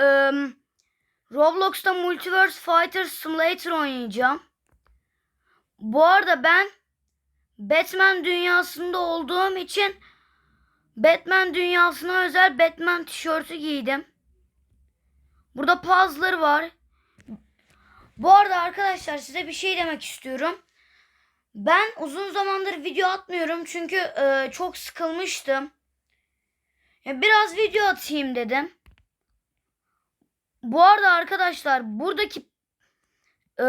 ım, Roblox'ta Multiverse Fighter Simulator oynayacağım. Bu arada ben Batman dünyasında olduğum için Batman dünyasına özel Batman tişörtü giydim. Burada puzzler var. Bu arada arkadaşlar size bir şey demek istiyorum. Ben uzun zamandır video atmıyorum çünkü e, çok sıkılmıştım. Biraz video atayım dedim. Bu arada arkadaşlar buradaki e,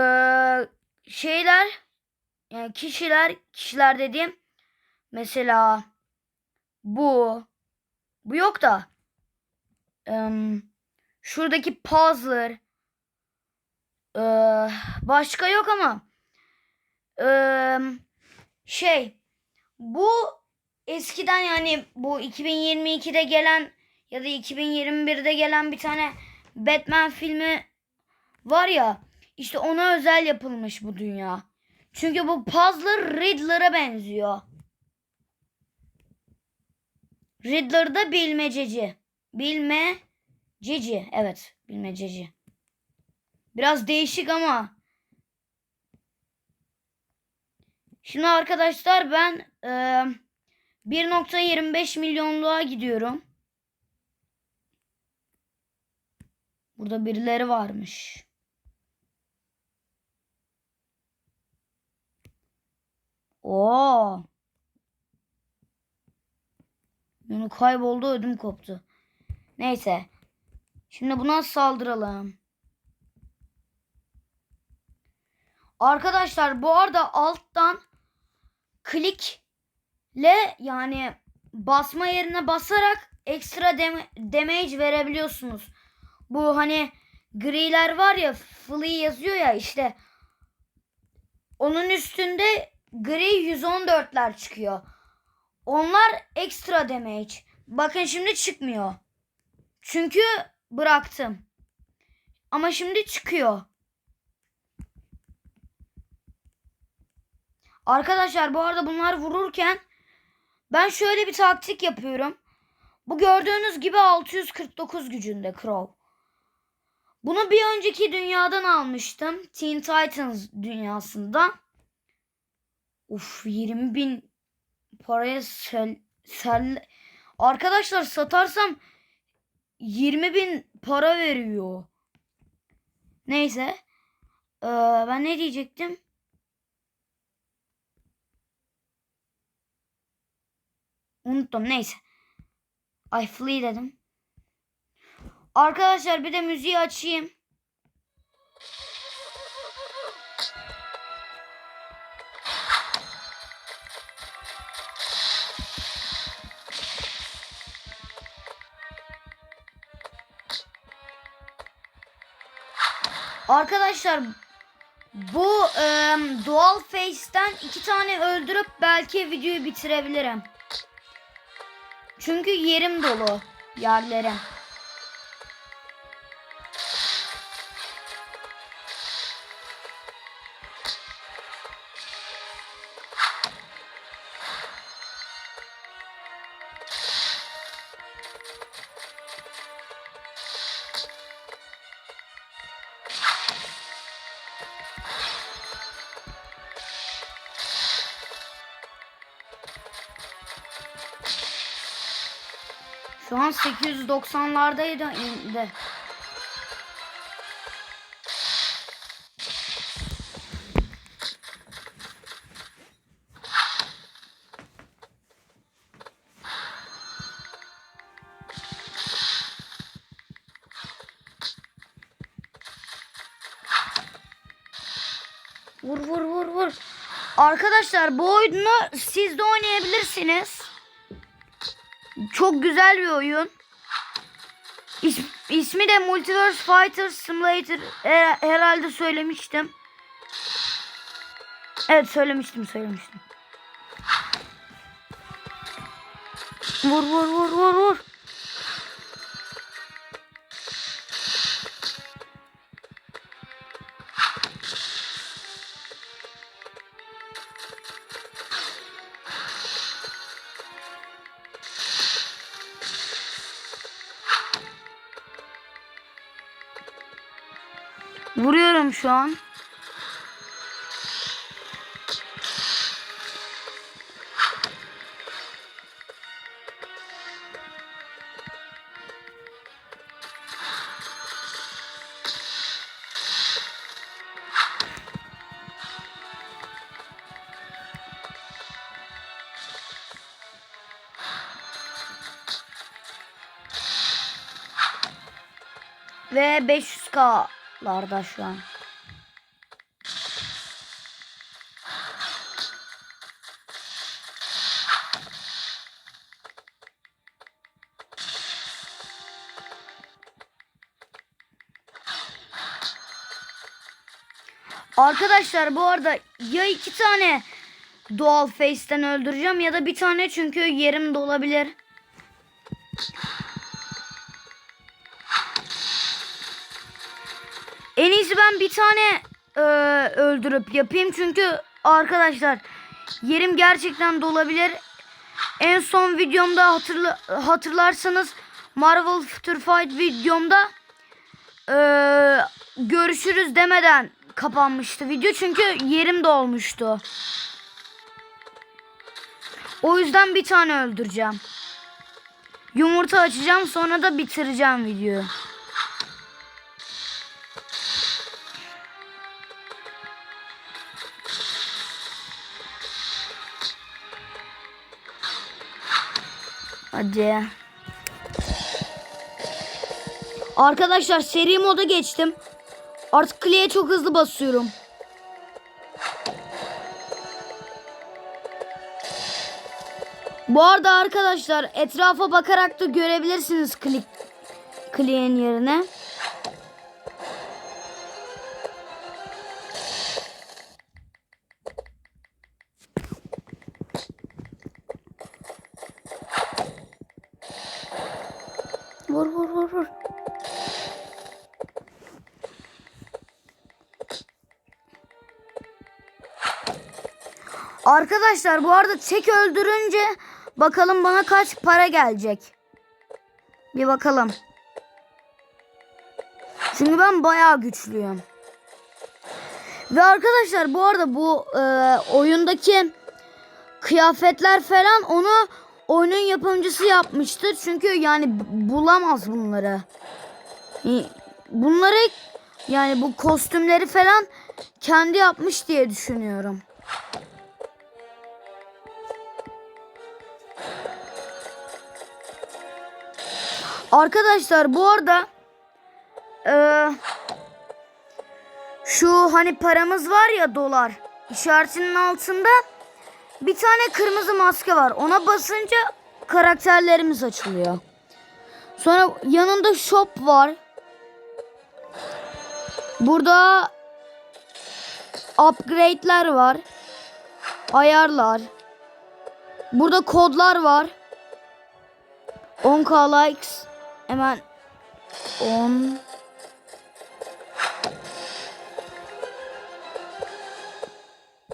şeyler yani kişiler kişiler dediğim mesela bu bu yok da em, şuradaki puzzler e, başka yok ama em, şey bu eskiden yani bu 2022'de gelen ya da 2021'de gelen bir tane Batman filmi var ya işte ona özel yapılmış bu dünya. Çünkü bu puzzle Riddler'a benziyor. Riddler da bilmececi. Bilmececi. Evet bilmececi. Biraz değişik ama. Şimdi arkadaşlar ben e, 1.25 milyonluğa gidiyorum. Burada birileri varmış. Oo. Yani kayboldu ödüm koptu. Neyse. Şimdi buna saldıralım. Arkadaşlar bu arada alttan klikle yani basma yerine basarak ekstra dam- damage verebiliyorsunuz. Bu hani griler var ya flea yazıyor ya işte onun üstünde gri 114'ler çıkıyor. Onlar ekstra damage. Bakın şimdi çıkmıyor. Çünkü bıraktım. Ama şimdi çıkıyor. Arkadaşlar bu arada bunlar vururken ben şöyle bir taktik yapıyorum. Bu gördüğünüz gibi 649 gücünde Crow. Bunu bir önceki dünyadan almıştım. Teen Titans dünyasında. Uf 20 bin paraya sel, sel... Arkadaşlar satarsam 20 bin para veriyor. Neyse. Ee, ben ne diyecektim? Unuttum. Neyse. Ay flee dedim. Arkadaşlar bir de müziği açayım. Arkadaşlar bu e, doğal face'ten iki tane öldürüp belki videoyu bitirebilirim. Çünkü yerim dolu yerlerim. Şu an 890'lardaydı indi. Vur vur vur vur. Arkadaşlar bu oyunu siz de oynayabilirsiniz. Çok güzel bir oyun. İs, ismi de Multiverse Fighter Simulator. Her- herhalde söylemiştim. Evet söylemiştim söylemiştim. Vur vur vur vur vur. Vuruyorum şu an. Ve 500k'larda şu an. Arkadaşlar bu arada ya iki tane doğal face'ten öldüreceğim ya da bir tane çünkü yerim dolabilir. Ben bir tane e, öldürüp yapayım çünkü arkadaşlar yerim gerçekten dolabilir. En son videomda hatırla, hatırlarsanız Marvel Future Fight videomda e, görüşürüz demeden kapanmıştı video çünkü yerim dolmuştu. O yüzden bir tane öldüreceğim. Yumurta açacağım sonra da bitireceğim videoyu. Hadi. Arkadaşlar seri moda geçtim. Artık kliye çok hızlı basıyorum. Bu arada arkadaşlar etrafa bakarak da görebilirsiniz klik kliğin yerine. Vur vur vur vur. Arkadaşlar bu arada tek öldürünce bakalım bana kaç para gelecek. Bir bakalım. Çünkü ben bayağı güçlüyüm. Ve arkadaşlar bu arada bu e, oyundaki kıyafetler falan onu oyunun yapımcısı yapmıştır. Çünkü yani bulamaz bunları. Bunları yani bu kostümleri falan kendi yapmış diye düşünüyorum. Arkadaşlar bu arada ee, şu hani paramız var ya dolar işaretinin altında bir tane kırmızı maske var. Ona basınca karakterlerimiz açılıyor. Sonra yanında shop var. Burada upgrade'ler var. Ayarlar. Burada kodlar var. 10k likes. Hemen 10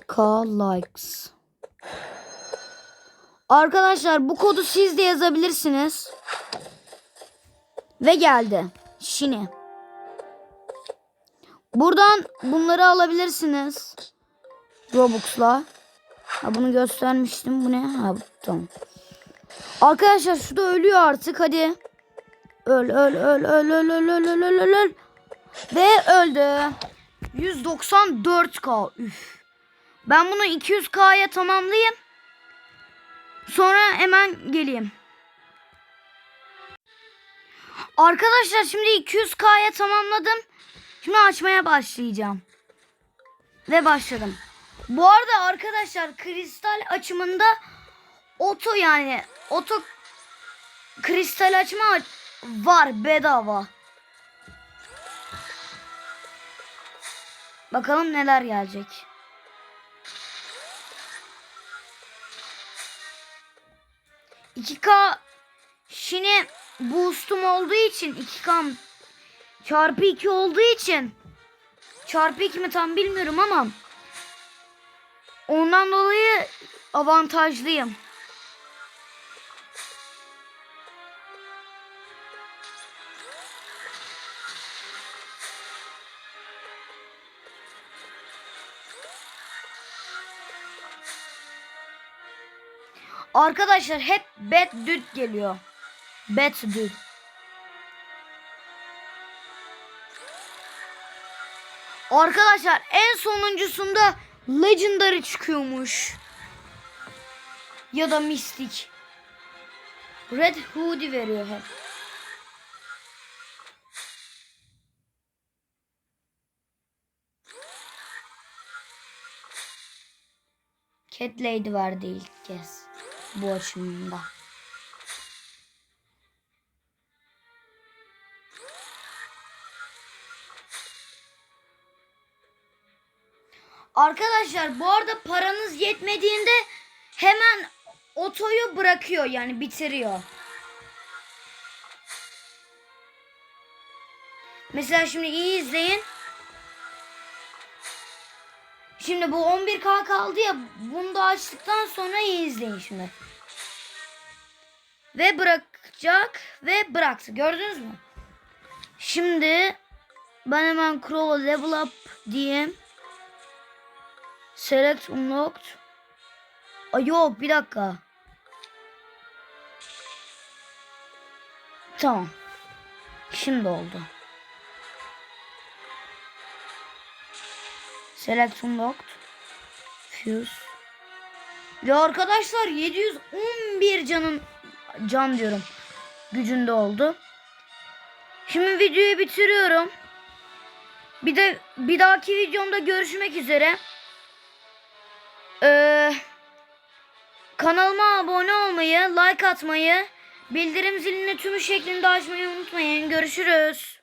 k likes. Arkadaşlar bu kodu siz de yazabilirsiniz. Ve geldi. Şini. Buradan bunları alabilirsiniz. Robux'la. Ha bunu göstermiştim. Bu ne? Ha tamam. Arkadaşlar şu da ölüyor artık. Hadi. Öl öl öl öl öl öl öl öl öl öl. Ve öldü. 194k. Üf. Ben bunu 200k'ya tamamlayayım. Sonra hemen geleyim. Arkadaşlar şimdi 200k'ya tamamladım. Şimdi açmaya başlayacağım. Ve başladım. Bu arada arkadaşlar kristal açımında oto yani oto kristal açma var bedava. Bakalım neler gelecek. 2K şimdi boostum olduğu için 2K çarpı 2 olduğu için çarpı 2 mi tam bilmiyorum ama ondan dolayı avantajlıyım. Arkadaşlar hep Bad Dude geliyor. Bad Dude. Arkadaşlar en sonuncusunda Legendary çıkıyormuş. Ya da Mystic. Red Hoodie veriyor hep. Cat Lady vardı ilk kez bu açımda. Arkadaşlar bu arada paranız yetmediğinde hemen otoyu bırakıyor yani bitiriyor. Mesela şimdi iyi izleyin. Şimdi bu 11K kaldı ya bunu da açtıktan sonra iyi izleyin şimdi. Ve bırakacak ve bıraktı. Gördünüz mü? Şimdi ben hemen Crow'a level up diyeyim. Select unlocked. Ay yok bir dakika. Tamam. Şimdi oldu. Select unlocked. Fuse. Ve arkadaşlar 711 canın can diyorum. Gücünde oldu. Şimdi videoyu bitiriyorum. Bir de bir dahaki videomda görüşmek üzere. Ee, kanalıma abone olmayı, like atmayı, bildirim zilini tümü şeklinde açmayı unutmayın. Görüşürüz.